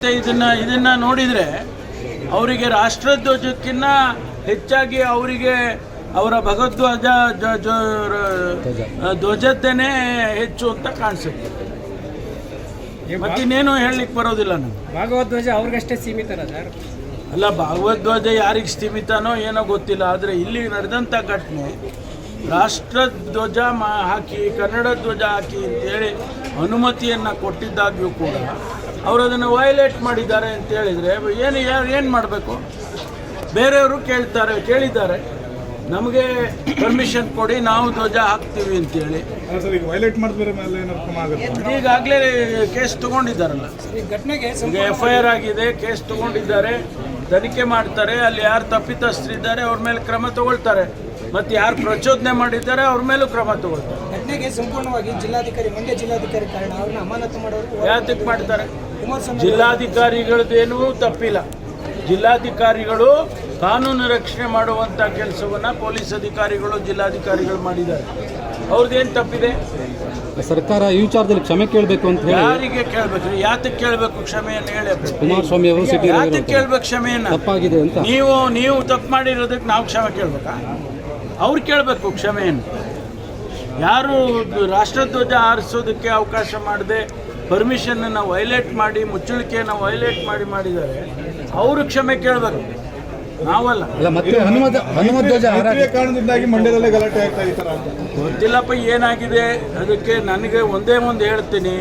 ಇದನ್ನ ಇದನ್ನ ನೋಡಿದ್ರೆ ಅವರಿಗೆ ರಾಷ್ಟ್ರಧ್ವಜಕ್ಕಿನ್ನ ಹೆಚ್ಚಾಗಿ ಅವರಿಗೆ ಅವರ ಭಗವದ್ವಾಜ ಧ್ವಜದ್ದೇನೆ ಹೆಚ್ಚು ಅಂತ ಕಾಣಿಸುತ್ತೆ. ಮತ್ತಿನ್ನೇನು ಹೇಳಲಿಕ್ಕೆ ಬರೋದಿಲ್ಲ ನಾನು. ಭಾಗವಧ್ವಜ ಅವ್ರಿಗಷ್ಟೇ ಸೀಮಿತನ ಸರ್? ಅಲ್ಲ ಭಾಗವದ್ವಜ ಯಾರಿಗೆ ಸೀಮಿತನೋ ಏನೋ ಗೊತ್ತಿಲ್ಲ ಆದರೆ ಇಲ್ಲಿ ನಡೆದಂಥ ಘಟನೆ ರಾಷ್ಟ್ರಧ್ವಜ ಮಾ ಹಾಕಿ ಕನ್ನಡ ಧ್ವಜ ಹಾಕಿ ಅಂತೇಳಿ ಅನುಮತಿಯನ್ನು ಕೊಟ್ಟಿದ್ದಾಗ್ಯೂ ಕೂಡ ಅವರು ಅದನ್ನು ವಯಲೇಟ್ ಮಾಡಿದ್ದಾರೆ ಅಂತ ಹೇಳಿದರೆ ಏನು ಯಾರು ಏನು ಮಾಡಬೇಕು? ಬೇರೆಯವರು ಕೇಳ್ತಾರೆ ಕೇಳಿದ್ದಾರೆ. ನಮಗೆ ಪರ್ಮಿಷನ್ ಕೊಡಿ ನಾವು ಧ್ವಜ ಹಾಕ್ತೀವಿ ಅಂತೇಳಿ. ಈಗಾಗಲೇ ಕೇಸ್ ತಗೊಂಡಿದ್ದಾರಲ್ಲ. ಈ ಘಟನೆಗೆ ಈಗ ಎಫ್ ಐ ಆರ್ ಆಗಿದೆ ಕೇಸ್ ತಗೊಂಡಿದ್ದಾರೆ. ತನಿಖೆ ಮಾಡ್ತಾರೆ ಅಲ್ಲಿ ಯಾರು ತಪ್ಪಿತಸ್ಥರಿದ್ದಾರೆ ಅವ್ರ ಮೇಲೆ ಕ್ರಮ ತಗೊಳ್ತಾರೆ. ಮತ್ತು ಯಾರು ಪ್ರಚೋದನೆ ಮಾಡಿದ್ದಾರೆ ಅವ್ರ ಮೇಲೂ ಕ್ರಮ ತಗೊಳ್ತಾರೆ. ಘಟನೆಗೆ ಸಂಪೂರ್ಣವಾಗಿ ಜಿಲ್ಲಾಧಿಕಾರಿ ಮಂಡ್ಯ ಜಿಲ್ಲಾಧಿಕಾರಿ ಕಾರಣ ಅವ್ರನ್ನ ಅಮಾನತು ಮಾಡೋರು ಯಾತಕ್ಕೆ ಮಾಡ್ತಾರೆ? ಜಿಲ್ಲಾಧಿಕಾರಿಗಳದ್ದೇನೂ ತಪ್ಪಿಲ್ಲ. ಜಿಲ್ಲಾಧಿಕಾರಿಗಳು ಕಾನೂನು ರಕ್ಷಣೆ ಮಾಡುವಂಥ ಕೆಲಸವನ್ನು ಪೊಲೀಸ್ ಅಧಿಕಾರಿಗಳು ಜಿಲ್ಲಾಧಿಕಾರಿಗಳು ಮಾಡಿದ್ದಾರೆ. ಅವ್ರದ್ದೇನು ತಪ್ಪಿದೆ? ಸರ್ಕಾರ ಈ ವಿಚಾರದಲ್ಲಿ ಕ್ಷಮೆ ಕೇಳಬೇಕು ಅಂತ ಹೇಳಿ ಯಾರಿಗೆ ಕೇಳಬೇಕು? ಯಾತಕ್ಕೆ ಕೇಳಬೇಕು ಕ್ಷಮೆಯನ್ನು ಹೇಳಬೇಕು ಕುಮಾರಸ್ವಾಮಿ ಅವರು ಸಿಟಿ ಯಾತಕ್ಕೆ ಕೇಳಬೇಕು ಕ್ಷಮೆಯನ್ನು? ತಪ್ಪಾಗಿದೆ ಅಂತ. ನೀವು ನೀವು ತಪ್ಪು ಮಾಡಿರೋದಕ್ಕೆ ನಾವು ಕ್ಷಮೆ ಕೇಳಬೇಕಾ? ಅವ್ರು ಕೇಳಬೇಕು ಕ್ಷಮೆಯನ್ನು. ಯಾರು ರಾಷ್ಟ್ರಧ್ವಜ ಹಾರಿಸೋದಕ್ಕೆ ಅವಕಾಶ ಮಾಡದೆ ಪರ್ಮಿಷನನ್ನು ವೈಲೇಟ್ ಮಾಡಿ ಮುಚ್ಚಳಿಕೆಯನ್ನು ವೈಲೇಟ್ ಮಾಡಿ ಮಾಡಿದ್ದಾರೆ ಅವರು ಕ್ಷಮೆ ಕೇಳಬೇಕು. ನಾವಲ್ಲ. ಮಂಡ್ಯದಲ್ಲೇ ಗಲಾಟೆ ಆಗ್ತಾ ಈ ಗೊತ್ತಿಲ್ಲಪ್ಪ ಏನಾಗಿದೆ? ಅದಕ್ಕೆ ನನಗೆ ಒಂದೇ ಒಂದು ಹೇಳ್ತೀನಿ.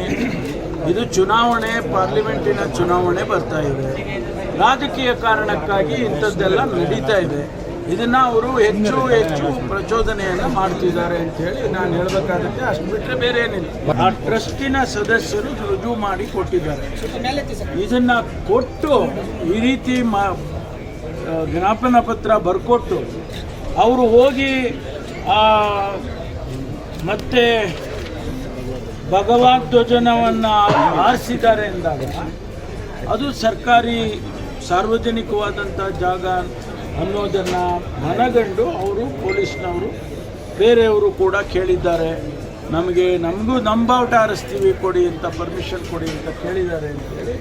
ಇದು ಚುನಾವಣೆ ಪಾರ್ಲಿಮೆಂಟಿನ ಚುನಾವಣೆ ಬರ್ತಾ ಇದೆ. ರಾಜಕೀಯ ಕಾರಣಕ್ಕಾಗಿ ಇಂಥದ್ದೆಲ್ಲ ನಡೀತಾ ಇದೆ. ಇದನ್ನ ಅವರು ಹೆಚ್ಚು ಹೆಚ್ಚು ಪ್ರಚೋದನೆಯನ್ನು ಮಾಡ್ತಿದ್ದಾರೆ ಅಂತ ಹೇಳಿ ನಾನು ಹೇಳಬೇಕಾಗುತ್ತೆ. ಅಷ್ಟು ಬಿಟ್ಟರೆ ಬೇರೆ ಏನಿಲ್ಲ. ಆ ಟ್ರಸ್ಟಿನ ಸದಸ್ಯರು ರುಜು ಮಾಡಿ ಕೊಟ್ಟಿದ್ದಾರೆ. ಇದನ್ನು ಕೊಟ್ಟು ಈ ರೀತಿ ಮಾ ಜ್ಞಾಪನ ಪತ್ರ ಬರ್ಕೊಟ್ಟು ಅವರು ಹೋಗಿ ಮತ್ತೆ ಭಗವದ್ವಜನವನ್ನು ಆರಿಸಿದ್ದಾರೆ ಎಂದಾಗ ಅದು ಸರ್ಕಾರಿ ಸಾರ್ವಜನಿಕವಾದಂಥ ಜಾಗ ಅನ್ನೋದನ್ನು ಮನಗಂಡು ಅವರು ಪೊಲೀಸ್ನವರು, ಬೇರೆಯವರು ಕೂಡ ಕೇಳಿದ್ದಾರೆ. ನಮಗೆ ನಮಗೂ ನಂಬಾವಟ ಬಾವುಟ ಹಾರಿಸ್ತೀವಿ, ಕೊಡಿ ಅಂತ ಪರ್ಮಿಷನ್ ಕೊಡಿ ಅಂತ ಕೇಳಿದ್ದಾರೆ ಅಂತೇಳಿ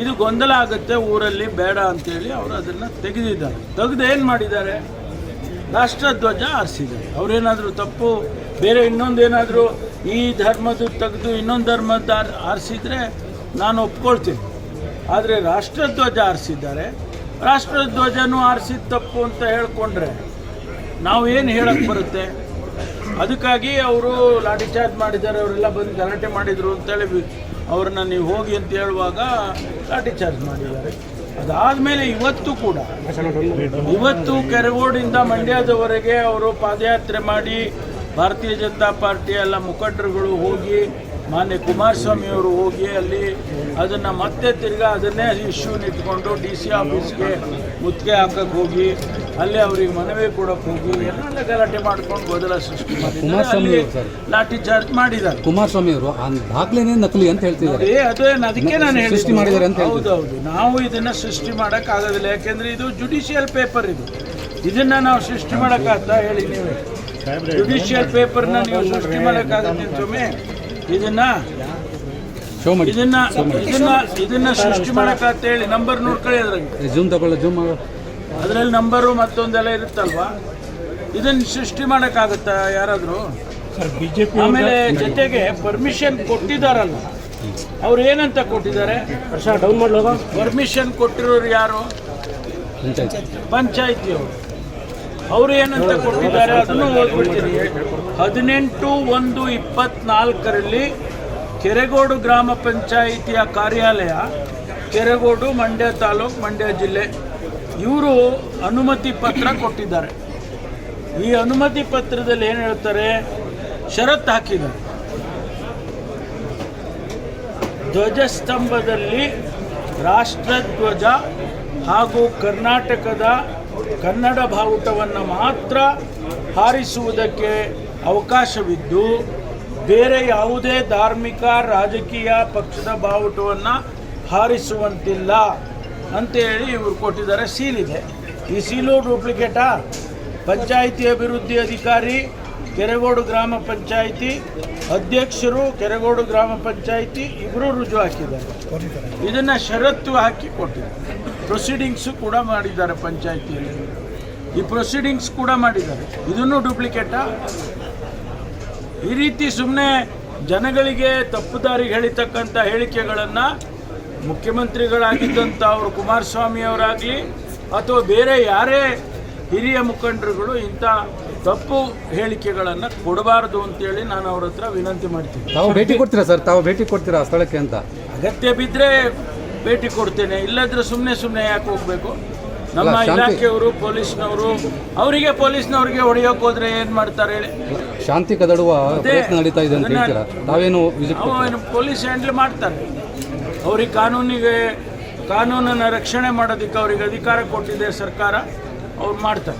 ಇದು ಗೊಂದಲ ಆಗುತ್ತೆ, ಊರಲ್ಲಿ ಬೇಡ ಅಂತೇಳಿ ಅವರು ಅದನ್ನು ತೆಗೆದಿದ್ದಾರೆ. ತೆಗೆದು ಏನು ಮಾಡಿದ್ದಾರೆ? ರಾಷ್ಟ್ರಧ್ವಜ ಆರಿಸಿದ್ದಾರೆ ಅವರೇನಾದರೂ ತಪ್ಪು, ಬೇರೆ ಇನ್ನೊಂದೇನಾದರೂ ಈ ಧರ್ಮದ್ದು ತೆಗೆದು ಇನ್ನೊಂದು ಧರ್ಮದ ಆರಿಸಿದರೆ ಆರಿಸಿದ್ರೆ ನಾನು ಒಪ್ಕೊಳ್ತೀನಿ. ಆದರೆ ರಾಷ್ಟ್ರಧ್ವಜ ಆರಿಸಿದ್ದಾರೆ ರಾಷ್ಟ್ರಧ್ವಜನೂ ಆರಿಸಿದ ತಪ್ಪು ಅಂತ ಹೇಳ್ಕೊಂಡ್ರೆ ನಾವು ಏನು ಹೇಳಕ್ಕೆ ಬರುತ್ತೆ? ಅದಕ್ಕಾಗಿ ಅವರು ಲಾಠಿ ಚಾರ್ಜ್ ಮಾಡಿದ್ದಾರೆ, ಅವರೆಲ್ಲ ಬಂದು ಗಲಾಟೆ ಮಾಡಿದರು ಅಂತೇಳಿ ಅವ್ರನ್ನ ನೀವು ಹೋಗಿ ಅಂತ ಹೇಳುವಾಗ ಲಾಠಿ ಚಾರ್ಜ್ ಮಾಡಿದ್ದಾರೆ. ಅದಾದಮೇಲೆ ಇವತ್ತು ಕೂಡ, ಇವತ್ತು ಕೆರಗೋಡಿಂದ ಮಂಡ್ಯದವರೆಗೆ ಅವರು ಪಾದಯಾತ್ರೆ ಮಾಡಿ ಭಾರತೀಯ ಜನತಾ ಪಾರ್ಟಿ ಎಲ್ಲ ಮುಖಂಡರುಗಳು ಹೋಗಿ ಮಾನ್ಯ ಕುಮಾರಸ್ವಾಮಿ ಅವರು ಹೋಗಿ ಅಲ್ಲಿ ಅದನ್ನು ಮತ್ತೆ ತಿರ್ಗಾ ಅದನ್ನೇ ಇಶ್ಯೂನ ಇಟ್ಕೊಂಡು ಡಿ ಸಿ ಆಫೀಸ್ಗೆ ಮುತ್ತಿಗೆ ಹಾಕಕ್ಕೆ ಹೋಗಿ ಅಲ್ಲಿ ಅವ್ರಿಗೆ ಮನವಿ ಕೊಡಕ್ಕೆ ಹೋಗಿ ಎಲ್ಲ ಗಲಾಟೆ ಮಾಡ್ಕೊಂಡು ಬದಲ ಸೃಷ್ಟಿ ಮಾಡಿದ್ದಾರೆ. ಲಾಠಿ ಚಾರ್ಜ್ ಮಾಡಿದ್ದಾರೆ. ಕುಮಾರಸ್ವಾಮಿ ಅವರು ಆ ದಾಖಲೆನೇ ನಕಲಿ ಅಂತ ಹೇಳ್ತಿದ್ದಾರೆ. ಏ ಅದೇನು ಅದಕ್ಕೆ ನಾನು ಸೃಷ್ಟಿ. ಮಾಡಿದ್ದಾರೆ ಅಂತ ಹೌದು ಹೌದು ನಾವು ಇದನ್ನು ಸೃಷ್ಟಿ ಮಾಡೋಕ್ಕಾಗೋದಿಲ್ಲ ಯಾಕೆಂದರೆ ಇದು ಜುಡಿಷಿಯಲ್ ಪೇಪರ್ ಇದು. ಇದನ್ನ ನಾವು ಸೃಷ್ಟಿ ಮಾಡೋಕ್ಕಾಗ್ತಾ ಹೇಳಿ ನೀವೇ. ಜುಡಿಷಿಯಲ್ ಪೇಪರ್ನ ನೀವು ಸೃಷ್ಟಿ ಮಾಡೋಕ್ಕಾಗುತ್ತೆ ಸ್ವಾಮಿ ಇದನ್ನ ಶೋ ಮಾಡಿ. ಇದನ್ನ ಇದನ್ನ ಇದನ್ನ ಸೃಷ್ಟಿ ಅಂತ ಹೇಳಿ ನಂಬರ್ ನೋಡ್ಕೊಳ್ಳಿ ಅದ್ರಾಗೆ ಜೂಮ್ ತಗೊಳ್ಳ ಜೂಮ್ ಅದರಲ್ಲಿ ನಂಬರು ಮತ್ತೊಂದೆಲ್ಲ ಇರುತ್ತಲ್ವಾ? ಇದನ್ನ ಸೃಷ್ಟಿ ಮಾಡೋಕ್ಕಾಗುತ್ತಾ ಯಾರಾದರೂ? ಆಮೇಲೆ ಜೊತೆಗೆ ಪರ್ಮಿಷನ್ ಕೊಟ್ಟಿದಾರಲ್ಲ ಅವ್ರು ಏನಂತ ಕೊಟ್ಟಿದ್ದಾರೆ? ಪರ್ಮಿಷನ್ ಕೊಟ್ಟಿರೋರು ಯಾರು? ಪಂಚಾಯತಿ. ಪಂಚಾಯಿತಿಯವರು. ಅವರು ಏನಂತ ಕೊಟ್ಟಿದ್ದಾರೆ ಅದನ್ನು ಓದ್ಬಿಡ್ತೀನಿ ಹದಿನೆಂಟು ಒಂದು ಇಪ್ಪತ್ನಾಲ್ಕರಲ್ಲಿ ಕೆರೆಗೋಡು ಗ್ರಾಮ ಪಂಚಾಯಿತಿಯ ಕಾರ್ಯಾಲಯ, ಕೆರೆಗೋಡು, ಮಂಡ್ಯ ತಾಲೂಕು, ಮಂಡ್ಯ ಜಿಲ್ಲೆ, ಇವರು ಅನುಮತಿ ಪತ್ರ ಕೊಟ್ಟಿದ್ದಾರೆ. ಈ ಅನುಮತಿ ಪತ್ರದಲ್ಲಿ ಏನು ಹೇಳ್ತಾರೆ? ಷರತ್ತು ಹಾಕಿದ್ದಾರೆ. ಧ್ವಜಸ್ತಂಭದಲ್ಲಿ ರಾಷ್ಟ್ರಧ್ವಜ ಹಾಗೂ ಕರ್ನಾಟಕದ ಕನ್ನಡ ಬಾವುಟವನ್ನು ಮಾತ್ರ ಹಾರಿಸುವುದಕ್ಕೆ ಅವಕಾಶವಿದ್ದು, ಬೇರೆ ಯಾವುದೇ ಧಾರ್ಮಿಕ, ರಾಜಕೀಯ ಪಕ್ಷದ ಬಾವುಟವನ್ನು ಹಾರಿಸುವಂತಿಲ್ಲ ಅಂತೇಳಿ ಇವರು ಕೊಟ್ಟಿದ್ದಾರೆ ಸೀಲಿದೆ. ಈ ಸೀಲು ಡೂಪ್ಲಿಕೇಟಾ ಪಂಚಾಯಿತಿ ಅಭಿವೃದ್ಧಿ ಅಧಿಕಾರಿ, ಕೆರೆಗೋಡು ಗ್ರಾಮ ಪಂಚಾಯಿತಿ, ಅಧ್ಯಕ್ಷರು, ಕೆರೆಗೋಡು ಗ್ರಾಮ ಪಂಚಾಯಿತಿ ಇಬ್ಬರು ರುಜು ಹಾಕಿದ್ದಾರೆ. ಇದನ್ನು ಷರತ್ತು ಹಾಕಿ ಕೊಟ್ಟಿದ್ದಾರೆ. ಪ್ರೊಸೀಡಿಂಗ್ಸು ಕೂಡ ಮಾಡಿದ್ದಾರೆ ಪಂಚಾಯಿತಿಯಲ್ಲಿ. ಈ ಪ್ರೊಸೀಡಿಂಗ್ಸ್ ಕೂಡ ಮಾಡಿದ್ದಾರೆ. ಇದನ್ನು ಡೂಪ್ಲಿಕೇಟಾ ಈ ರೀತಿ ಸುಮ್ಮನೆ ಜನಗಳಿಗೆ ತಪ್ಪು ದಾರಿಗೆ ಹೇಳಿತಕ್ಕಂಥ ಹೇಳಿಕೆಗಳನ್ನು ಮುಖ್ಯಮಂತ್ರಿಗಳಾಗಿದ್ದಂಥ ಅವರು ಕುಮಾರಸ್ವಾಮಿ ಅವರಾಗಲಿ ಅಥವಾ ಬೇರೆ ಯಾರೇ ಹಿರಿಯ ಮುಖಂಡರುಗಳು ಇಂಥ ತಪ್ಪು ಹೇಳಿಕೆಗಳನ್ನು ಕೊಡಬಾರದು ಅಂತೇಳಿ ನಾನು ಅವ್ರ ಹತ್ರ ವಿನಂತಿ ಮಾಡ್ತೀನಿ. ತಾವು ಭೇಟಿ ಕೊಡ್ತೀರಾ ಸರ್? ತಾವು ಭೇಟಿ ಕೊಡ್ತೀರಾ ಆ ಸ್ಥಳಕ್ಕೆ ಅಂತ? ಅಗತ್ಯ ಬಿದ್ದರೆ ಭೇಟಿ ಕೊಡ್ತೇನೆ. ಇಲ್ಲದ್ರೆ ಸುಮ್ಮನೆ ಸುಮ್ಮನೆ ಯಾಕೆ ಹೋಗಬೇಕು? ನಮ್ಮ ಇಲಾಖೆಯವರು ಪೊಲೀಸ್ನವರು ಅವರಿಗೆ ಪೊಲೀಸ್ನವರಿಗೆ ಹೊಡೆಯೋಕೆ ಹೋದ್ರೆ ಏನು ಮಾಡ್ತಾರೆ ಹೇಳಿ? ಶಾಂತಿ ಕದಡುವ ಪ್ರಯತ್ನ ನಡೀತಾ ಇದೆ ಅಂತ ಹೇಳ್ತೀರಾ? ತಾವೇನು ಪೊಲೀಸ್ ಹ್ಯಾಂಡಲ್ ಮಾಡ್ತಾರೆ. ಅವ್ರಿಗೆ ಕಾನೂನಿಗೆ ಕಾನೂನನ್ನು ರಕ್ಷಣೆ ಮಾಡೋದಕ್ಕೆ ಅವರಿಗೆ ಅಧಿಕಾರ ಕೊಟ್ಟಿದೆ ಸರ್ಕಾರ. ಅವ್ರು ಮಾಡ್ತಾರೆ.